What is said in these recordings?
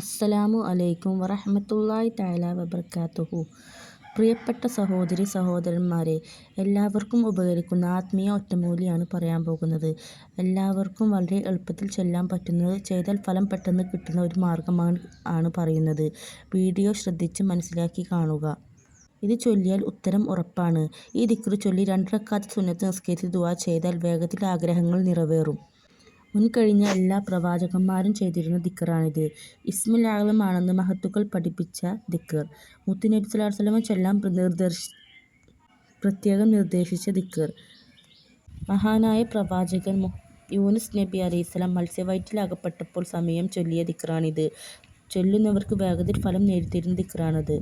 അസ്സലാമു അലൈക്കും വറഹ്മത്തുള്ളാഹി തആല വബർക്കാത്തുഹു പ്രിയപ്പെട്ട സഹോദരി സഹോദരന്മാരെ എല്ലാവർക്കും ഉപകരിക്കുന്ന ആത്മീയ ഒറ്റമൂലിയാണ് പറയാൻ പോകുന്നത്. എല്ലാവർക്കും വളരെ എളുപ്പത്തിൽ ചെല്ലാൻ പറ്റുന്നത് ചെയ്താൽ ഫലം പെട്ടെന്ന് കിട്ടുന്ന ഒരു മാർഗമാണ് ആണ് പറയുന്നത്. വീഡിയോ ശ്രദ്ധിച്ച് മനസ്സിലാക്കി കാണുക. ഇത് ചൊല്ലിയാൽ ഉത്തരം ഉറപ്പാണ്. ഈ ദിക്ർ ചൊല്ലി രണ്ടരക്കാത്ത സുന്നത്ത് നിസ്കരിച്ച് ദുവാ ചെയ്താൽ വേഗത്തിൽ ആഗ്രഹങ്ങൾ നിറവേറും. മുൻകഴിഞ്ഞ എല്ലാ പ്രവാചകന്മാരും ചെയ്തിരുന്ന ദിക്കറാണിത്. ഇസ്മുൽ ആണെന്ന് മഹത്തുക്കൾ പഠിപ്പിച്ച ദിക്കർ. മുത്തുനബി വസല്ലമ ചൊല്ലാൻ നിർദ്ദേശ പ്രത്യേകം നിർദ്ദേശിച്ച ദിക്കർ. മഹാനായ പ്രവാചകൻ യൂനുസ് നബി അലൈഹിസ്സലാം മത്സ്യവയറ്റിൽ അകപ്പെട്ടപ്പോൾ സമയം ചൊല്ലിയ ദിക്കറാണിത്. ചൊല്ലുന്നവർക്ക് വേഗത്തിൽ ഫലം നേടിത്തരുന്ന ദിക്കറാണത്.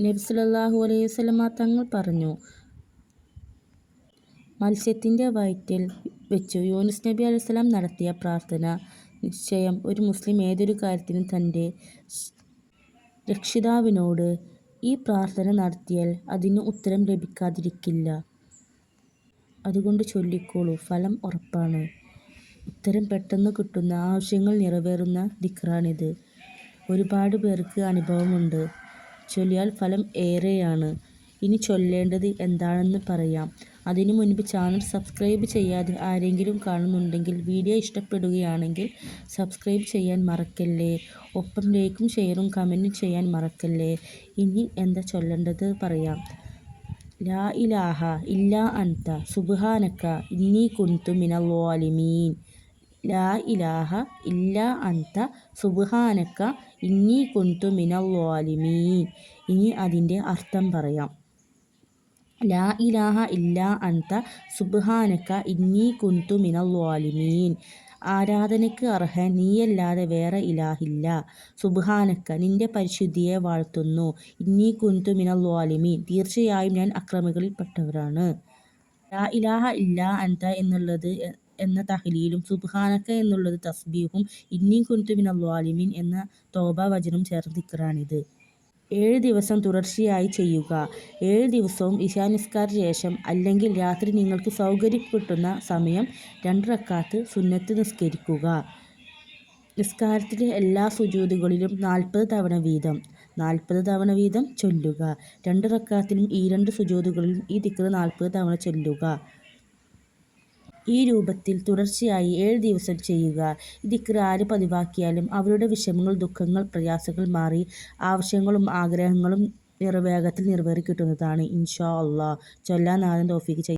നബി സ്വല്ലല്ലാഹു അലൈഹി വസല്ലമ തങ്ങൾ പറഞ്ഞു മത്സ്യത്തിന്റെ വയറ്റിൽ വെച്ചു. യൂനുസ് നബി അലൈഹിസ്സലാം നടത്തിയ പ്രാർത്ഥന നിശ്ചയം ഒരു മുസ്ലിം ഏതൊരു കാര്യത്തിനും തന്റെ രക്ഷിതാവിനോട് ഈ പ്രാർത്ഥന നടത്തിയാൽ അതിന് ഉത്തരം ലഭിക്കാതിരിക്കില്ല. അതുകൊണ്ട് ചൊല്ലിക്കോളൂ. ഫലം ഉറപ്പാണ്. ഉത്തരം പെട്ടെന്ന് കിട്ടുന്ന ആവശ്യങ്ങൾ നിറവേറുന്ന ദിക്റാണിത്. ഒരുപാട് പേർക്ക് അനുഭവമുണ്ട്. ചൊല്ലിയാൽ ഫലം ഏറെയാണ്. ഇനി ചൊല്ലേണ്ടത് എന്താണെന്ന് പറയാം. അതിനു മുൻപ് ചാനൽ സബ്സ്ക്രൈബ് ചെയ്യാതെ ആരെങ്കിലും കാണുന്നുണ്ടെങ്കിൽ വീഡിയോ ഇഷ്ടപ്പെടുകയാണെങ്കിൽ സബ്സ്ക്രൈബ് ചെയ്യാൻ മറക്കല്ലേ? ഒപ്പം ലൈക്കും ഷെയറും കമന്റും ചെയ്യാൻ മറക്കല്ലേ? ഇനി എന്താ ചൊല്ലേണ്ടത് പറയാം. ലാ ഇലാഹ ഇല്ലാ അൻത സുബാനക്ക ഇന്നി കുന്തു മിനൽ ളാലിമീൻ ലാ ഇലാഹ ഇല്ലാ അൻത സുബാനക്ക ഇന്നി കുന്തു മിനൽ ളാലിമീൻ ഇനി അതിന്റെ അർത്ഥം പറയാം. ലാ ഇലാഹ ഇല്ലാ അന്ത സുബ്ഹാനക ഇന്നി കുന്തു മിനൽ വാലിമീൻ. ആരാധനയ്ക്ക് അർഹൻ നീയല്ലാതെ വേറെ ഇലാഹില്ല. സുബ്ഹാനക്ക നിന്റെ പരിശുദ്ധിയെ വാഴ്ത്തുന്നു. ഇന്നി കുന്തു മിനൽ വാലിമീൻ. തീർച്ചയായും ഞാൻ അക്രമികളിൽപ്പെട്ടവരാണ്. ലാ ഇലാഹ ഇല്ലാ അന്ത എന്നുള്ളത് എന്ന തഹ്ലീലും സുബ്ഹാനക്ക എന്നുള്ളത് തസ്ബീഹും ഇന്നി കുന്തു മിനൽ വാലിമീൻ എന്ന തോബ വചനം ചേർത്തിക്കറാണിത് ഏഴ് ദിവസം തുടർച്ചയായി ചെയ്യുക. ഏഴ് ദിവസവും ഇശാനിസ്കാര ശേഷം അല്ലെങ്കിൽ രാത്രി നിങ്ങൾക്ക് സൗകര്യം കിട്ടുന്ന സമയം രണ്ട് റക്കാത്ത് സുന്നത്ത് നിസ്കരിക്കുക. നിസ്കാരത്തിലെ എല്ലാ സുജൂദുകളിലും നാൽപ്പത് തവണ വീതം. നാൽപ്പത് തവണ വീതം ചൊല്ലുക. രണ്ട് റക്കാത്തിലും ഈ രണ്ട് സുജൂദുകളിലും ഈ ദിക്ർ നാൽപ്പത് തവണ ചൊല്ലുക. ഈ രൂപത്തിൽ തുടർച്ചയായി ഏഴ് ദിവസം ചെയ്യുക. ദിക്ർ ആര് പതിവാക്കിയാലും അവരുടെ വിഷമങ്ങൾ ദുഃഖങ്ങൾ പ്രയാസങ്ങൾ മാറി ആവശ്യങ്ങളും ആഗ്രഹങ്ങളും വേഗത്തിൽ നിറവേറി കിട്ടുന്നതാണ്. ഇൻഷാ അള്ളാഹ് ചൊല്ലാൻ തൗഫീഖ് ചെയ്യും.